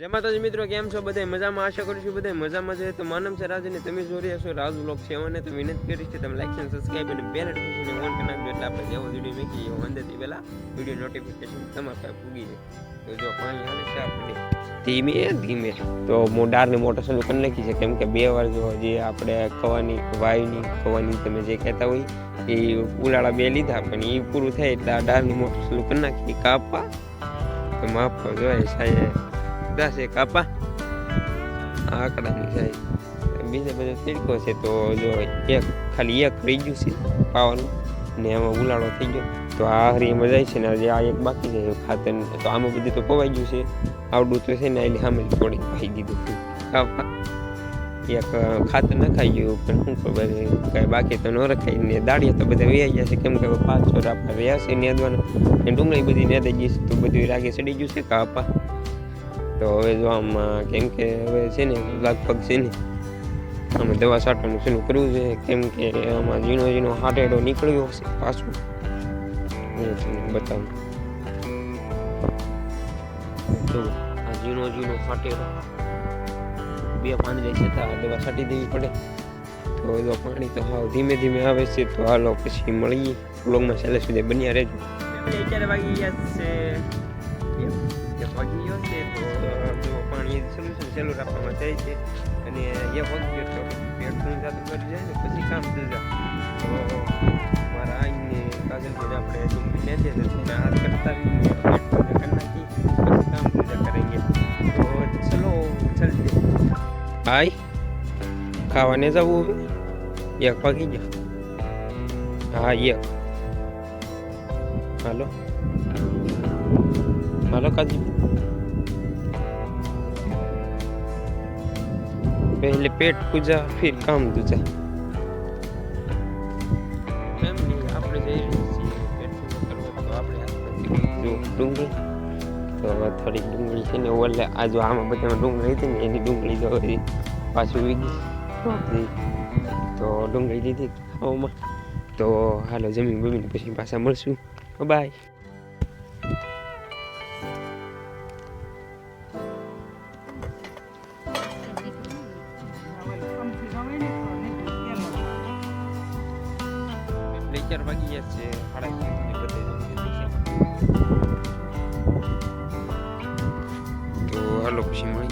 જય માતાજી મિત્રો, કેમ છો? બધા મજામાં? આશા કરું છું બધા મજામાં છે. તો માનમ છે રાજ અને તમે જોઈ રહ્યા છો રાજ બ્લોગ છે અને તો વિનંતી કરીશ કે તમે લાઈક અને સબસ્ક્રાઈબ અને બેલ નોટિફિકેશન ઓન કરી નાખજો એટલે આપણે જેવો વીડિયો મેકીએ એવો અંદરથી પહેલા વીડિયો નોટિફિકેશન તમારા પાસે પૂગી જાય. તો જો પાણી હાલે છે આપણે ધીમે ધીમે. તો મોડારની મોટર ચાલુ કરી નાખી છે. કેમ કે બે વાર જો જે આપણે કવાની વાયુની કવાની તમે જે કહેતા હોય, એ ઉલાળા બે લીધા. પણ એ પૂરું થાય એટલે આ ડારની મોટર ચાલુ કરી નાખી. કાપવા તો માફ જોઈએ સાહેબ. દસ છે, કાપા. આકડા આંકડાની સાહેબ બીજા બધા તીડકો છે, તો જો એક, ખાલી એક રહી ગયું છે, પાવાનું. ને એમાં ઉલાળો થઈ ગયો. તો આ હરી એમાં જાય છે, ને આજે આ એક બાકી છે, ખાતર. તો આમાં બધું તો પવાઈ ગયું છે. આવડું તો છે ને એની સામે થોડી ભાઈ દીધું કાપા. એક ખાતર નખાઈ ગયું, પણ શું ખબર કાંઈ બાકી તો ન રખાય. ને દાળિયા તો બધા વ્યાઈ જશે કેમ કે પાંચ આપણે રહ્યા છે, નેદવાના. ને ડુંગળી બધી નેદાઈ ગઈ છે, તો બધું રાગે ચડી ગયું છે, કાપા. તો હવે જો આમાં કેમ કે હવે છે ને, લગભગ છે ને આમાં દવા છાંટવાનું શરૂ કરવું છે. કેમ કે આમાં ઝીણો ઝીણો હાટેડો નીકળ્યો હશે પાછું. હું તમને બતાવું. આ ઝીણો ઝીણો હાટેડો બે પાંદડે છે તો દવા છાંટી દેવી પડે. તો જો પાણી તો હાવ ધીમે ધીમે આવે છે, તો હાલો પછી મળીએ. બ્લોગમાં છેલ્લે સુધી બન્યા રહેજો. અત્યારે વાગી ગયા છે ગયો છે તો પાણી પાણી છે ચાલુ રાખવામાં જાય છે અને વાગી ગયો તો પેટનું જાતું કરી જાય ને પછી કામ થઈ જાય તો મારા આઈને પર આપણે ડુંગળી લેજે તો તમે હાથ કરતા પેટ પૂજા કરી નાખી પછી કામ પૂજા કરેંગે તો ચલો ચલતે હાય ખાવાને જવું એક પાકી ગયા હા એક હાલો હાલો કાજી पहले पेट पूजा फिर काम दूजा ફેમિલી આપણે જઈ રહ્યા છીએ પેટ પૂજા કરવા તો આપણે હાથમાંથી જો ડુંગળી તો હવે થોડીક ડુંગળી છે ને ઓલે આ જો આમાં બધામાં ડુંગળી હતી ને એની ડુંગળી જો હજી પાછું વીગી રોપી. તો ડુંગળી લીધી ખાવામાં તો હાલો જમીન બમીન પછી પાછા મળશું બાય લેક્ચર વાગી ગયા છે સાડા અગિયાર છે તો હાલો પછી મળી